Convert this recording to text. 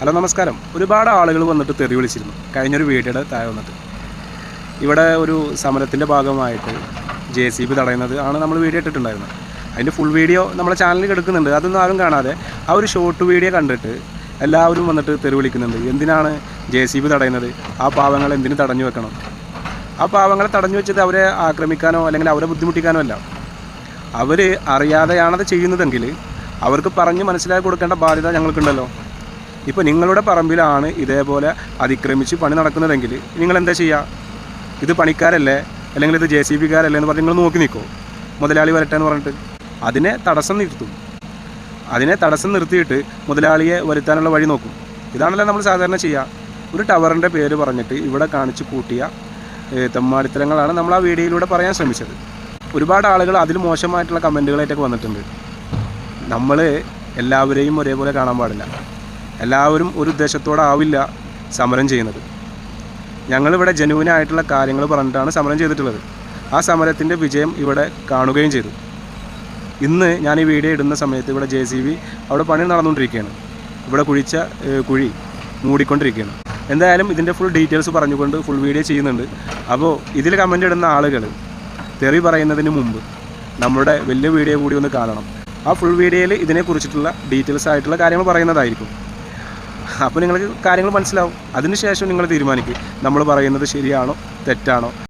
Hello നമസ്കാരം. ഒരുപാട് ആളുകൾ വന്നിട്ട് തെറി വിളിച്ചിരുന്നു. കഴിഞ്ഞൊരു വീടിയുടെ താഴെ വന്നിട്ട്. ഇവിടെ ഒരു സമരത്തിന്റെ ഭാഗമായിട്ട് ജെ സി ബി തടയുന്നത് ആണ് നമ്മൾ വീഡിയോ ഇട്ടിട്ടുണ്ടായിരുന്നത്. അതിന്റെ ഫുൾ വീഡിയോ നമ്മളെ ചാനലിൽ കിടക്കുന്നുണ്ട്. അതൊന്നും ആരും കാണാതെ ആ ഒരു ഷോർട്ട് വീഡിയോ കണ്ടിട്ട് എല്ലാവരും വന്നിട്ട് തെറി വിളിക്കുന്നുണ്ട്. എന്തിനാണ് ജെ സി ബി തടയുന്നത്? ആ പാവങ്ങൾ എന്തിനു തടഞ്ഞു വെക്കണം? ആ പാവങ്ങളെ തടഞ്ഞു വെച്ചത് അവരെ ആക്രമിക്കാനോ അല്ലെങ്കിൽ അവരെ ബുദ്ധിമുട്ടിക്കാനോ അല്ല. അവർ അറിയാതെയാണത് ചെയ്യുന്നതെങ്കിൽ അവർക്ക് പറഞ്ഞ് മനസ്സിലാക്കി കൊടുക്കേണ്ട ബാധ്യത ഞങ്ങൾക്കുണ്ടല്ലോ. ഇപ്പോൾ നിങ്ങളുടെ പറമ്പിലാണ് ഇതേപോലെ അതിക്രമിച്ച് പണി നടക്കുന്നതെങ്കിൽ നിങ്ങൾ എന്താ ചെയ്യുക ഇത് പണിക്കാരല്ലേ? അല്ലെങ്കിൽ ഇത് ജെ സി ബിക്കാരല്ലേ എന്ന് പറഞ്ഞ് നിങ്ങൾ നോക്കി നിൽക്കുമോ മുതലാളി വരട്ടെ എന്ന് പറഞ്ഞിട്ട്. അതിനെ തടസ്സം നിർത്തും. അതിനെ തടസ്സം നിർത്തിയിട്ട് മുതലാളിയെ വരുത്താനുള്ള വഴി നോക്കും. ഇതാണല്ലോ നമ്മൾ സാധാരണ ചെയ്യുക ഒരു ടവറിന്റെ പേര് പറഞ്ഞിട്ട് ഇവിടെ കാണിച്ച് കൂട്ടിയ തെമ്മാടിത്തരങ്ങളാണ് നമ്മൾ ആ വീഡിയോയിലൂടെ പറയാൻ ശ്രമിച്ചത്. ഒരുപാട് ആളുകൾ അതിൽ മോശമായിട്ടുള്ള കമന്റുകളായിട്ടൊക്കെ വന്നിട്ടുണ്ട്. നമ്മൾ എല്ലാവരെയും ഒരേപോലെ കാണാൻ പാടില്ല. എല്ലാവരും ഒരു ഉദ്ദേശത്തോടെ ആവില്ല സമരം ചെയ്യുന്നത്. ഞങ്ങളിവിടെ ജനുവിനായിട്ടുള്ള കാര്യങ്ങൾ പറഞ്ഞിട്ടാണ് സമരം ചെയ്തിട്ടുള്ളത്. ആ സമരത്തിന്റെ വിജയം ഇവിടെ കാണുകയും ചെയ്തു. ഇന്ന് ഞാൻ ഈ വീഡിയോ ഇടുന്ന സമയത്ത് ഇവിടെ ജെ സി ബി അവിടെ പണി നടന്നുകൊണ്ടിരിക്കുകയാണ്. ഇവിടെ കുഴിച്ച കുഴി മൂടിക്കൊണ്ടിരിക്കുകയാണ്. എന്തായാലും ഇതിന്റെ ഫുൾ ഡീറ്റെയിൽസ് പറഞ്ഞുകൊണ്ട് ഫുൾ വീഡിയോ ചെയ്യുന്നുണ്ട്. അപ്പോൾ ഇതിൽ കമന്റ് ഇടുന്ന ആളുകൾ തെറി പറയുന്നതിന് മുമ്പ് നമ്മുടെ വലിയ വീഡിയോ കൂടി ഒന്ന് കാണണം. ആ ഫുൾ വീഡിയോയിൽ ഇതിനെക്കുറിച്ചിട്ടുള്ള ഡീറ്റെയിൽസ് ആയിട്ടുള്ള കാര്യങ്ങൾ പറയുന്നതായിരിക്കും. അപ്പോൾ നിങ്ങൾക്ക് കാര്യങ്ങൾ മനസ്സിലാവും. അതിനുശേഷം നിങ്ങൾ തീരുമാനിക്കും. നമ്മൾ പറയുന്നത് ശരിയാണോ തെറ്റാണോ.